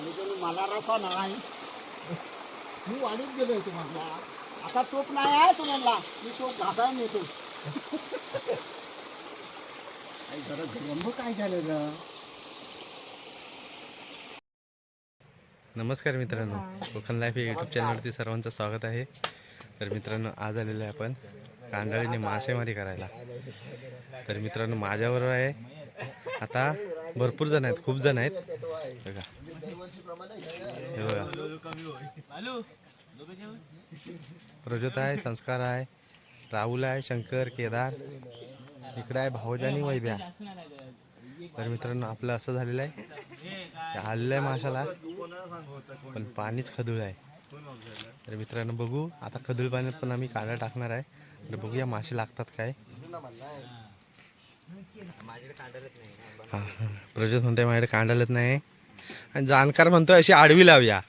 मला रसा नाही. मी वाढीत गेलोय तुम्हाला. आता तोप नाही आहे तुम्हाला. मी तोप घासाय नेतो आई जरा गरम काय झालं ग? नमस्कार मित्रांनो. कोकण लाईफ या यूट्यूब चॅनलवरती सर्वांचं स्वागत आहे. तर मित्रांनो आज आलेलो आहे आपण कांडाळीने मासेमारी करायला. तर मित्रांनो माझ्याबरोबर आहे. आता भरपूर जण आहेत खूप जण आहेत. रजत आहे संस्कार आहे राहुल आहे शंकर केदार इकडे आहे भाऊजानी वैभ्या. तर मित्रांनो आपलं असं झालेलं आहे. आलेलं आहे माशाला पण पाणीच खदूळ आहे. तर मित्रांनो बघू आता खदूळ पाण्यात पण आम्ही कांदा टाकणार आहे. तर बघूया मासे लागतात काय. हा, हा. म्हणते माझ्याकडे कांडालत नाही. आणि जाणकार म्हणतो अशी आडवी लावूया.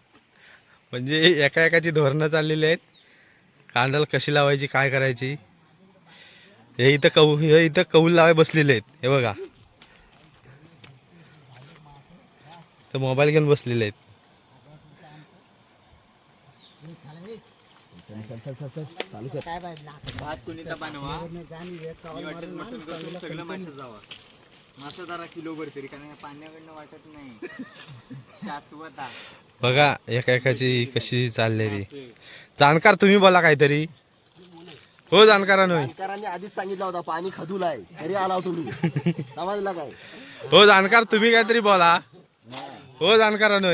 म्हणजे एका एकाची धोरणं चाललेली आहेत. कांडाला कशी लावायची काय करायची? हे इथं कौ हे इथं कौल लावाय बसलेले आहेत. हे बघा. तर मोबाईल घेऊन बसलेले आहेत. चालू काय मासे जरा किलो भर तरी कारण पाण्याकडनं वाटत नाही. शाश्वत. बघा एका एकाची कशी चाललेली. जाणकार तुम्ही बोला काहीतरी. हो जाणकारांनो सरकारांनी आधीच सांगितलं होता पाणी खदूल आहे. तरी आला तुम्ही. समजला काय? हो जाणकार तुम्ही काहीतरी बोला. हो जाणकारांनो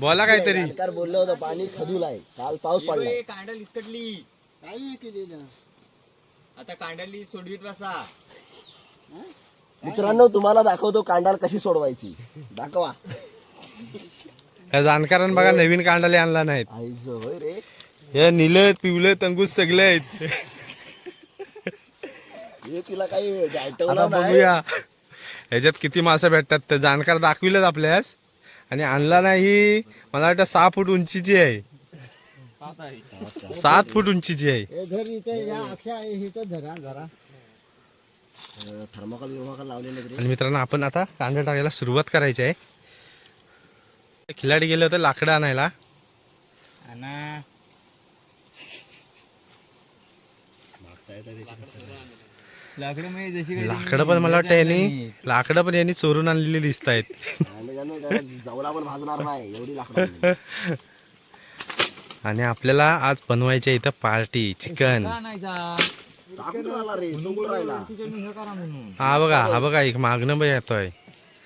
बोला काहीतरी. सरकार बोललं होतं पाणी खदूल आहे. काल पाऊस पडला. कांडल इसकटली. काही केलेलं आता कांडली सोडवीत बसा. मित्रांनो तुम्हाला दाखवतो कांडाल कशी सोडवायची. दाखवा. या जाणकारांना बघा नवीन कांडाले आणला नाहीत. आईज होय रे. हे निले पिवले तंगूस सगळे आहेत. हे तिला काही आता गाठवलं नाही? बघूया. ह्याच्यात किती मासे भेटतात ते जाणकार दाखविलंच आपल्यास आणि आणला नाही मला वाटतं सहा फूट उंचीची आहे. सात फूट उंचीची आहे. हे धर इथे या अक्षा इथं धरा जरा थर्माकॉल विर्माकॉल लावलेले रे आणि मित्रांनो आपण आता कांदा टाकायला सुरुवात करायची आहे. खिलाडी गेले होते लाकडं आणायला. आणा. लाकडं म्हणजे जशी लाकडं पण मला वाटतं यांनी लाकडं पण यांनी चोरून आणलेली दिसत आहेत. आणि त्यानं त्याला जवळा पण भाजणार नाही एवढी लाकडं आणि आपल्याला आज बनवायचे इथं पार्टी चिकन. हे हा बघा हा बघा एक मागणं पण येतोय.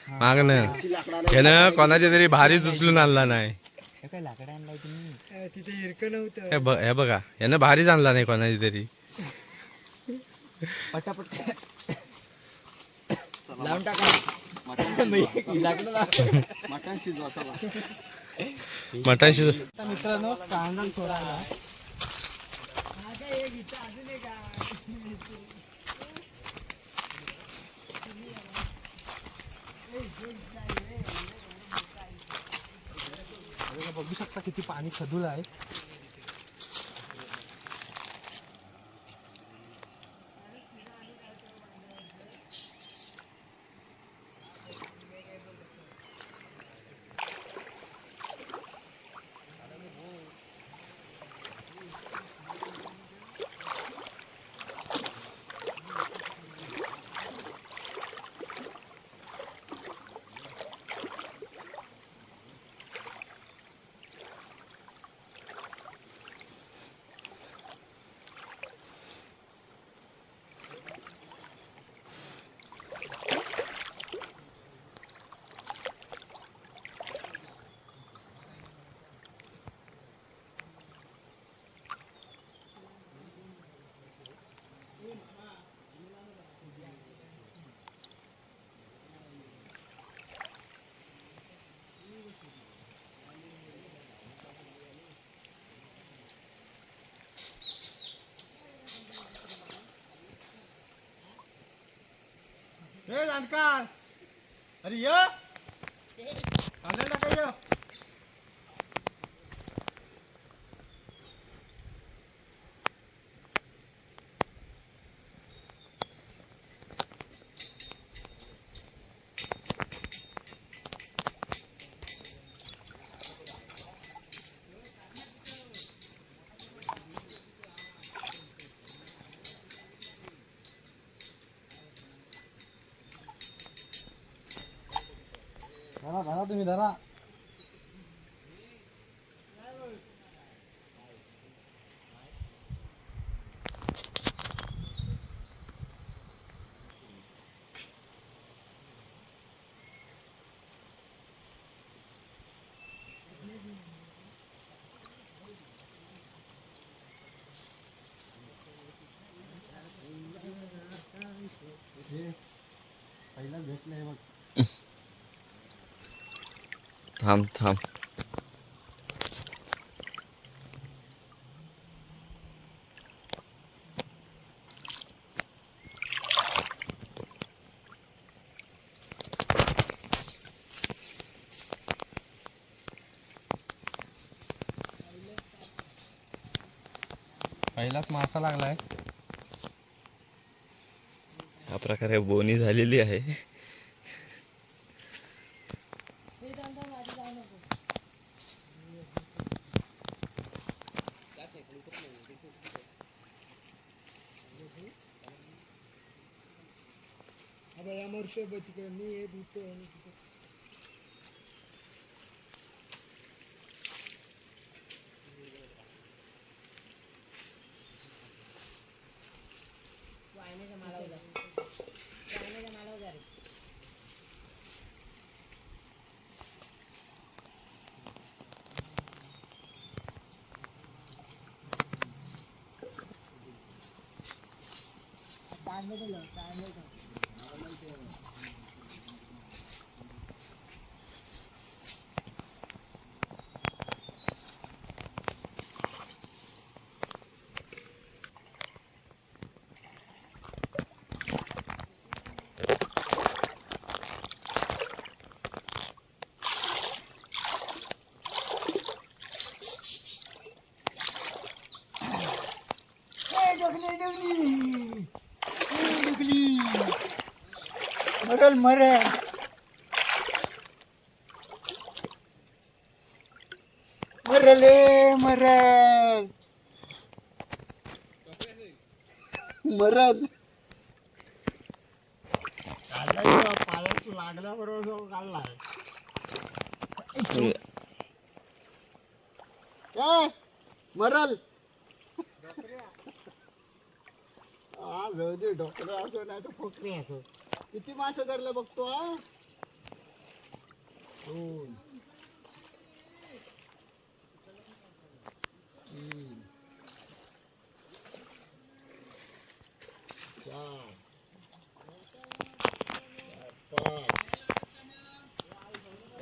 मागणं. अशी लाकडा नाही यानं कोणाच्या तरी भारी उचलून आणला नाही. हे काय लाकडं आणलाय तुम्ही? तिथे हिरकं नव्हतं. हे ब- हे बघा यानं भारीच आणला नाही कोणाची तरी. पटापट. लावून टाका. मटण शिजवा. मित्रांनो कांदा थोडा बघू शकता किती पाणी खदूल आहे. हे जानकार अरे य. धरा तुम्ही धरा. पहिला भेटलंय बघ. थांब थांब पहिलाच मासा लागलाय. हा प्रकारे बोनी झालेली आहे. থেকে নিয়ে দিতে অনেক কিছু आईने का माला उधर आईने का माला उधर टाइम में तो लो टाइम में तो मरल मरल मरले मरल मरल पायात लागल्याबरोबर काढलाय. काय मरल. हा जाऊ दे डॉक्टर असो नाही तर फोकरी असो. किती मासे धरलं बघतो हा? दोन. तीन. चार. पाच.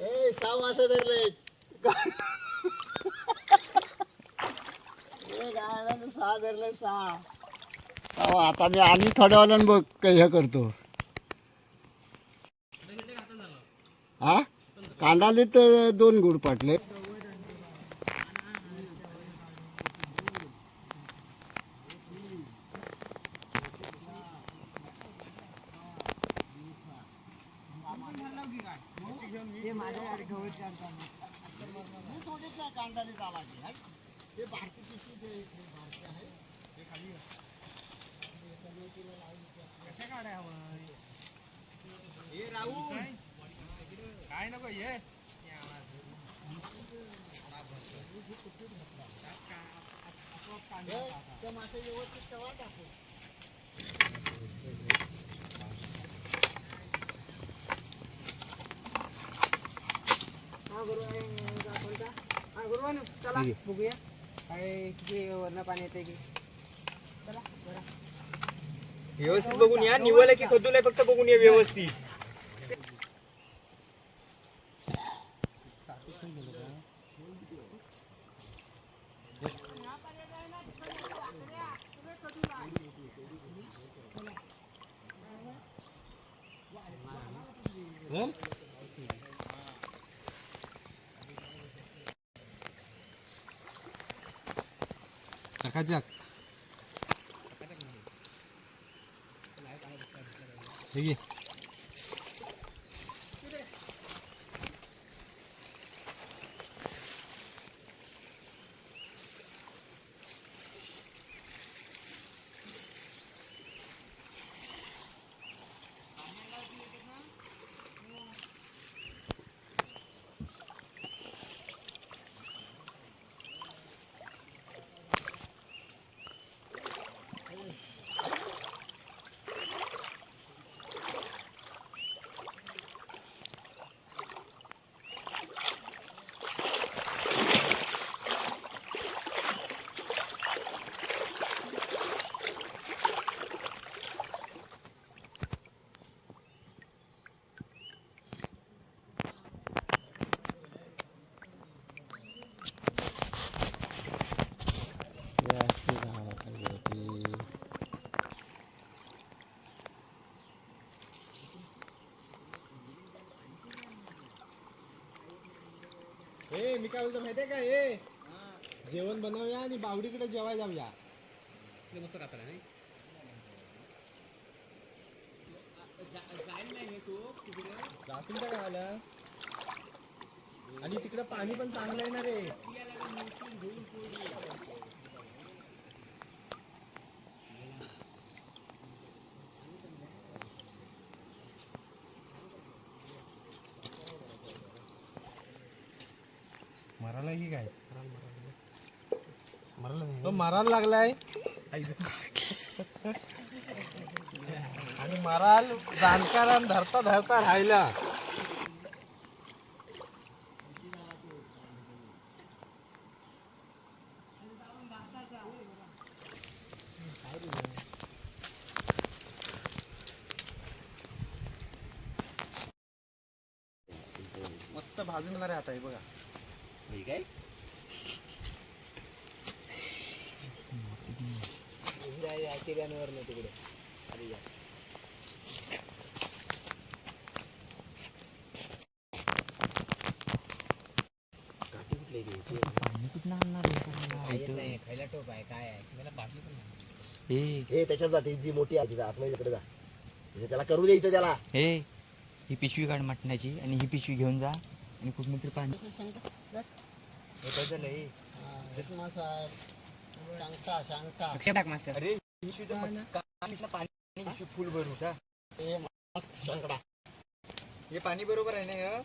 ए सहा मासे धरले. ए गाण्यानं सहा धरले सहा. अहो, आता मी आणि थोड्या वेळानं बघ हे करतो. हा? कांदाले तर दोन गुड पाटले कांदाले चालायचे हे भारती पिशवी दे, हे भारती आहे हे खाली आहे. हे राहुल काय नको ये हे, त्या मासे व्यवस्थित टाकू हा गुरु हा गुरुवान चला बघूया काय किती वरण पाणी येते की चला व्यवस्थित बघून या. निवल की खदून आहे फक्त बघून या व्यवस्थित. हे घे. ए मी काय बोलतो माहितीये का ए जेवण बनवूया आणि बावडीकडे जेवायला जाऊया. मस्त राहतात नाही? गावाला आणि तिकडे पाणी पण चांगलं आहे ना रे मरायला की काय तो मारायला लागलाय. आणि माराल जाणकारान धरता धरता राहिला. मस्त भाजून आहे आता हे बघा. काय तिकडे खायला टोप आहे. काय आहे? मला बाटली पण नाही. हे त्याच्यात जाते ती मोठी आहे तिथं आतमध्ये तिकडे जा. तिथे त्याला करू दे इथं त्याला. हे ही पिशवी काढ मटणाची आणि ही पिशवी घेऊन जा आणि कुठून तरी पाणी. हे काय झालंय? सांगता सांगता लक्षात टाक मास्तर अरे पाणी फुल भरू का हे पाणी बरोबर आहे ना हे?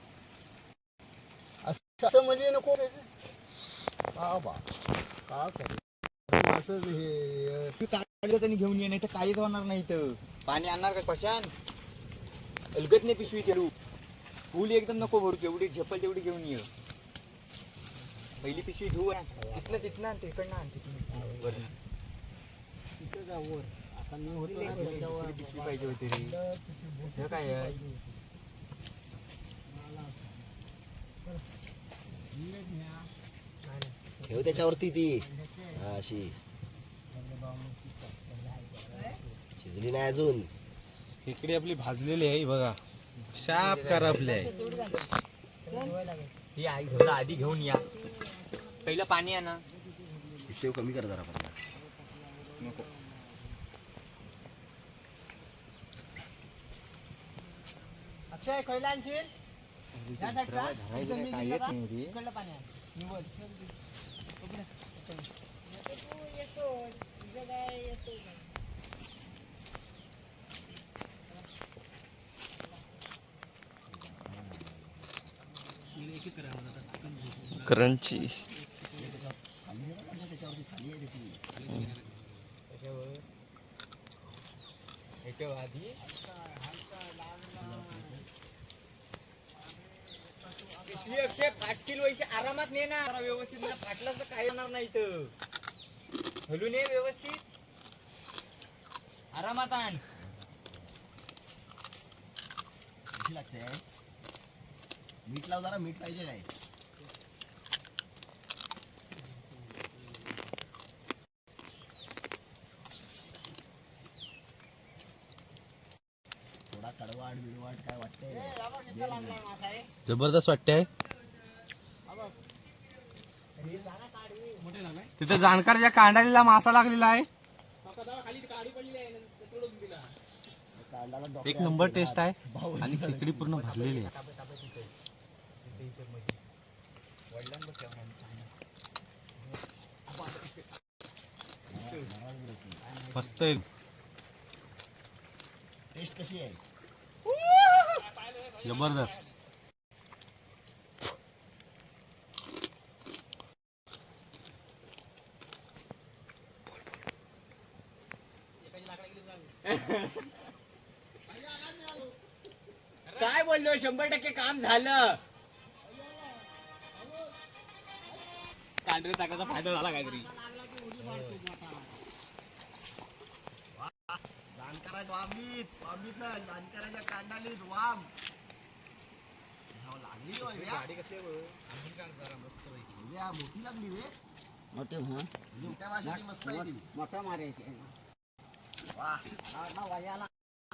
असं म्हणजे नको का बा? का हे तू त्यांनी घेऊन ये नाही तर काहीच होणार नाही इथं. पाणी आणणार का कशान अलगत नाही पिशवी चलू फुल एकदम नको भरू जेवढी झेपल तेवढी घेऊन ये. पहिली पिशवी धुव. तिथनं तिथनं तिकडनं आण तिथनं. तिथं जा वर आता मी होतो ना दुसरी त्याच्यावर. पिशवी पाहिजे होती रे. हे काय आहे? ठेव त्याच्यावरती ती. हा, अशी. शिजली नाही अजून. इकडे आपली भाजलेली आहे बघा. शाप करपले आहे ही आई थोडं आधी घेऊन या. पहिलं पाणी आणा. सेव कमी कर जरा पण नको. अक्षय खैला आणशील या इकडलं पाणी आहे. निवड. क्रंची त्याच्यावरती खाली आहे त्याची त्याच्यावर याच्यावर आधी पिशवी अक्षय फाटशील व्हायची आरामात ने ना. जरा व्यवस्थित ना फाटलं तर काय होणार नाही तर हलू ने व्यवस्थित. आरामात आण. कशी लागते मीठ लाव जरा मीठ पाहिजे काय थोडा कडवाट बिडवाट काय वाटतंय जबरदस्त वाटते तिथे जाणकार ज्या कांडालीला मासा लागलेला आहे. एक नंबर टेस्ट आहे आणि खेकडी पूर्ण भरलेली आहे. मस्त आहे. टेस्ट कशी आहे? जबरदस्त. बोललो शंभर टक्के काम झालं. कांद्रे टाकायचा फायदा झाला काहीतरी. वामीत वामीत ना जाणकाराच्या कांडालीत वाम. जाऊ लागली हो, व्या. व्या, मोठी लागली रे. मोठे हा. मोठ्या मस्त मोठा मारायचे वा. आल्याला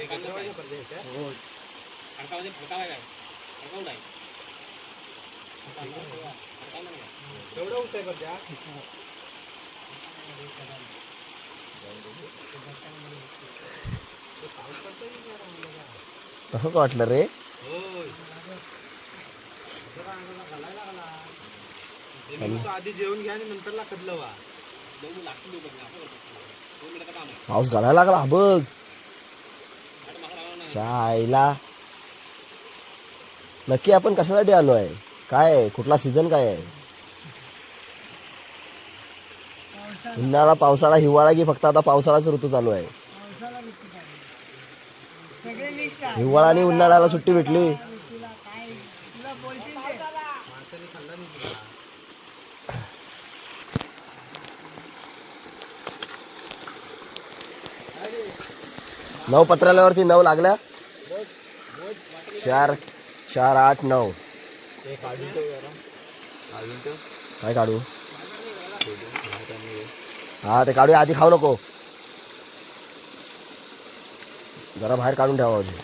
चांगल्या ठिकाणी मग काय तसंच वाटलं रे. आधी जेवण घ्या आणि नंतर लाकडलं वा पाऊस घालायला लागला बघ. शायला. नक्की आपण कशासाठी आलो आहे काय आहे? कुठला सीझन काय आहे? उन्हाळा पावसाळा हिवाळा की फक्त आता पावसाळाच ऋतू चालू आहे? हिवाळा आणि उन्हाळ्याला सुट्टी भेटली? तुला काय तुला बोलशील ते. नऊ पत्राल्यावरती नऊ लागल्या. चार चार आठ नऊ. काय काढू? हा ते काढूया. आधी खाऊ नको. जरा बाहेर काढून ठेवा आधी.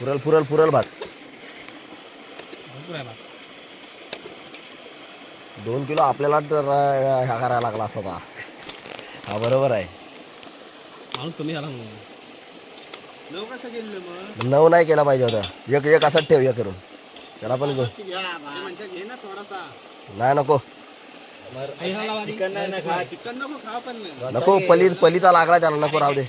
पुरल पुरल पुरल भात. दोन किलो आपल्याला तर ह्या करायला लागला असता. हा बरोबर आहे. नऊ कसं गेलं मग? नऊ नाही केला पाहिजे होता. एक एक असंच ठेव एक करून. त्याला पण गो- म्हणजे घे ना थोडासा. नाही नको. चिकन नाही ना खा चिकन नको खा पण नको पली पलिता लागला त्याला नको राहू दे.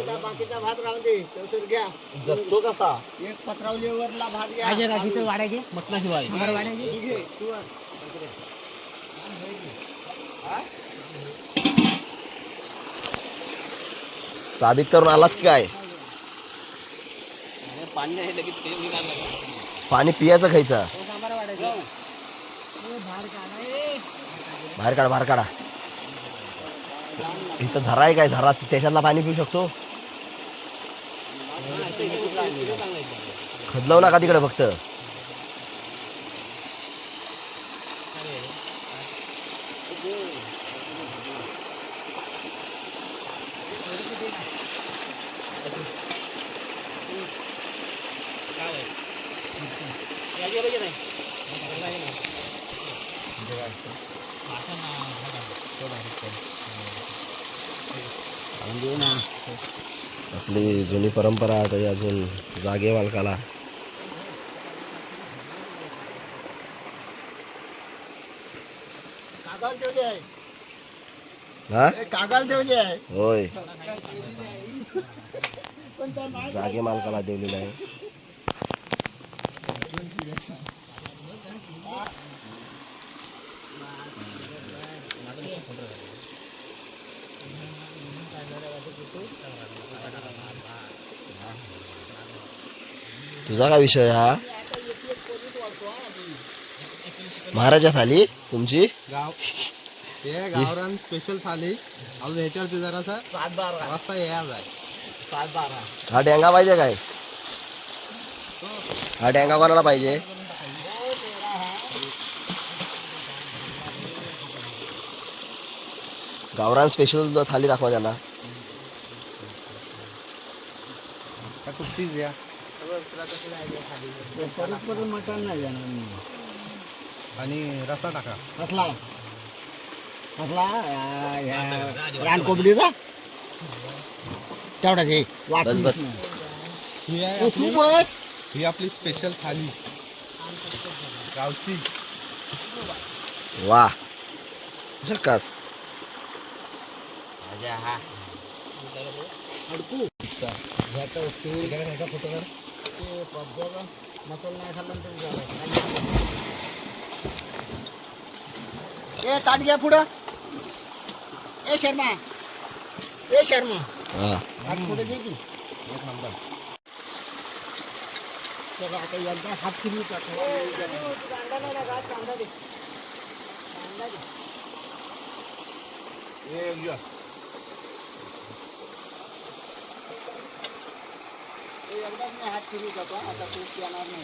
ए, का बाकीचा भात राहू दे तसंच घ्या. जगतो कसा? एक पत्रावलीवरला भात घ्या. आजे राखीचं वाड्या घे. आम्हाला वाड्या घे. तू घे, तू आण. साबित करून आलास की काय पाणी पियाचं खायचं? ए. बाहेर काढा बाहेर काढा. इथं झरा आहे काय? झरा त्याच्यातला पाणी पिऊ शकतो? खदलावला का तिकडे फक्त Thank you. आपली जुनी परंपरा तरी अजून जागे मालकाला. कागद ठेवली आहे. हा? होय. जागे मालकाला देवलेला आहे. तुझा काय विषय हा? महाराजा थाली तुमची? गाव. हे गावरान स्पेशल थाली. अजून ह्याच्यावरती जरासा सात बारा. वाजता या जाय सात बारा. हा डेंगा पाहिजे काय? हा डेंगा कोणाला पाहिजे? गावरान स्पेशल थाली दाखवा त्याला. कुठलीच द्या परत परत मटण नाही जाणार मी. आणि रसा टाका. कसला? कसला? रानकोंबडीचा? हे बस बस. ही आहे आपली बस. ही आपली स्पेशल थाली. गावची. वा. झकास. अडकू. झ्याचं स्टील फ़ोटो काढ ते पबजाला मसाला नाही खाल्ला तर झालं ए ताट घ्या पुढं ए शर्मा। ए शर्मा। हा। ताट पुढे घे की। चला आता एकदा हात फिरवू का कांदा नाही ना का कांदा दे। कांदा दे एकदाच मी हात फिरवू जातो आता खूप येणार नाही.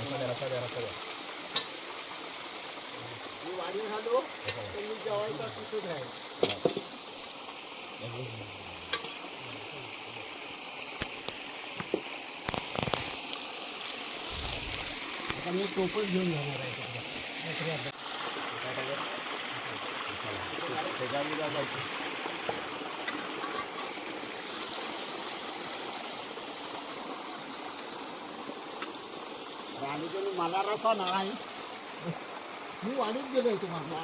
मी वाढीव झालो तर मी जेवायचा तिथेच राहील आता मी टोपच घेऊन जाणार आहे. मला रसा नाही. मी वाढीत गेलोय तुम्हाला.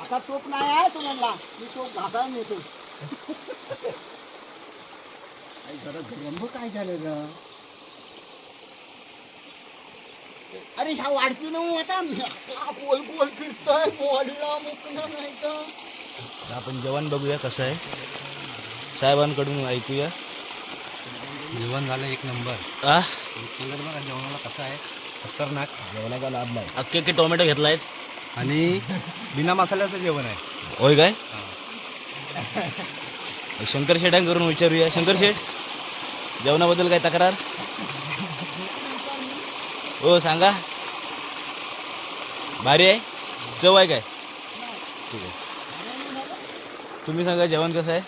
आता तोप नाही आहे तुम्हाला. मी तोप घासायला नेतो आई जरा गरम काय झालं ग? अरे ह्या वाढती न आता. गोल गोल फिरतोय. मोडला मुकणं नाही तर आपण जेवण बघूया कसं आहे. साहेबांकडून ऐकूया. जेवण झालं एक नंबर. आ? एक नंबर बघा जेवणाला कसं आहे. खतरनाक जेवणाचा लाभ नाही. अख्खे अख्खे टोमॅटो घेतलायत. आणि बिना मसाल्याचं जेवण आहे. होय काय? शंकर शेटांकडून विचारूया. शंकर शेठ जेवणाबद्दल काय तक्रार? हो सांगा. भारी आहे? चव आहे काय? ठीक आहे. तुम्ही सांगा जेवण कसं आहे?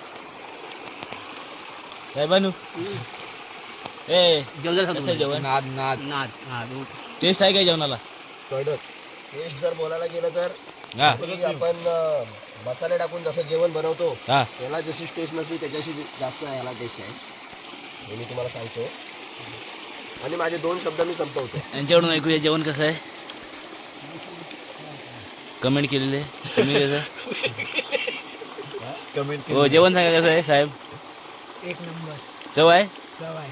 साहेबानू ए कसं आहे जेवण? नाद नाद. नाद टेस्ट आहे काय जेवणाला? कडक टेस्ट जर बोलायला गेलं तर हा. की आपण अं, मसाले टाकून जसं जेवण बनवतो हा. त्याला जशी टेस्ट नसली त्याच्याशी जास्त याला टेस्ट आहे. हे मी तुम्हाला सांगतो. आणि माझे दोन शब्द मी संपवतो. यांच्याकडून ऐकूया जेवण कसं आहे? कमेंट केलेले. तुम्ही कसं कमेंट हो जेवण सांगा कसं आहे साहेब? एक नंबर. चव आहे? चव आहे.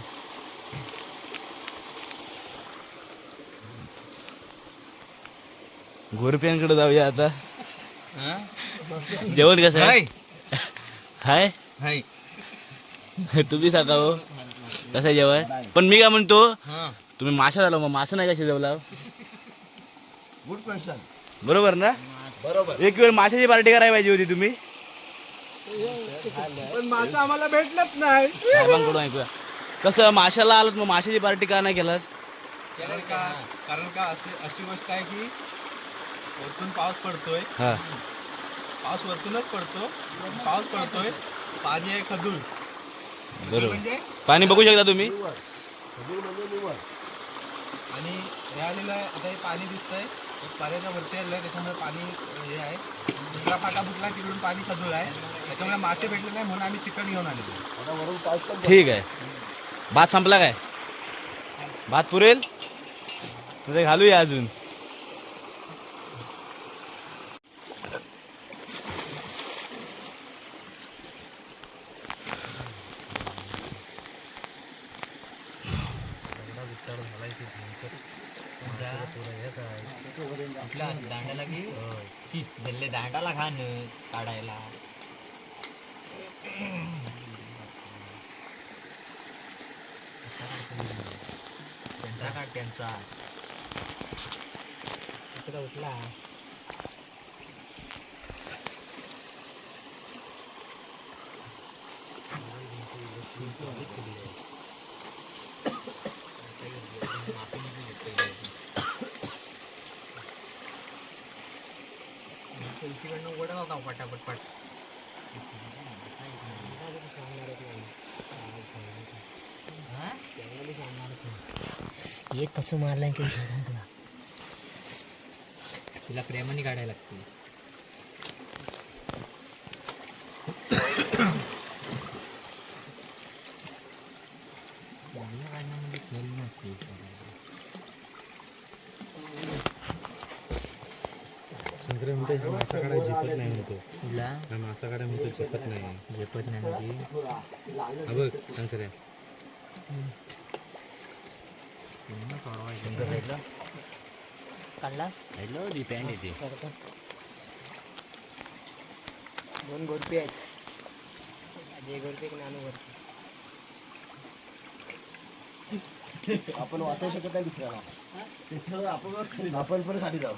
घोरप्यांकडे जाऊया आता. जेवण कसं आहे? हाय. हाय? तुम्ही सांगा हो. कसं जेवण? पण मी काय म्हणतो तुम्ही मासा झाला मग मासा नाही का शिजवला गुड क्वेश्चन बरोबर ना? बरोबर. एक वेळ माशाची पार्टी करायला पाहिजे होती तुम्ही. पण मासा आम्हाला भेटलंच नाही. साहेबांकडून ऐकूया. कसं माशाला आलात मग माशाची पार्टी का नाही केलात? कारण का? कारण का अशी अशी गोष्ट आहे की वरतून पाऊस पडतोय. हा. पाऊस वरतूनच पडतो. पाऊस पडतोय. पाणी आहे खदूळ बरोबर. म्हणजे पाणी बघू शकता तुम्ही. खजूर आणि हे आलेलं आहे आता हे पाणी दिसतंय. एक पाण्याच्या वरती आलेलं आहे त्याच्यामुळे पाणी अं, हे आहे. दुसरा फाटा फुटला तिकडून पाणी खदूळ आहे. त्याच्यामुळे मासे भेटले नाही म्हणून आम्ही चिकन घेऊन आलेलो. ठीक आहे. भात संपला काय? भात पुरेल? घालूया अजून. कुठल्या दांड्याला की दिल्ले दांडाला खान काढायला त्यांचा काढ त्यांचा उठला तिकडनं उघडा होता पटापट पट. एक कसं मारलाय की तुला तिला प्रेमाने काढायला लागते काढण्यामध्ये खेळ नसते शंकर म्हणतो ह्या मासा झेपत नाही म्हणतो मासा काढा म्हणतो झेपत नाही. झेपत नाही म्हणजे? हा बघ शंकर्या काढलास? हॅलो ती पॅन्ट येते दोन गोरपी आहेत. जे गोरपी एक नानू गोरपी आपण वाचवू शकत नाही दुसऱ्याला. आपण पण खाली जाऊ.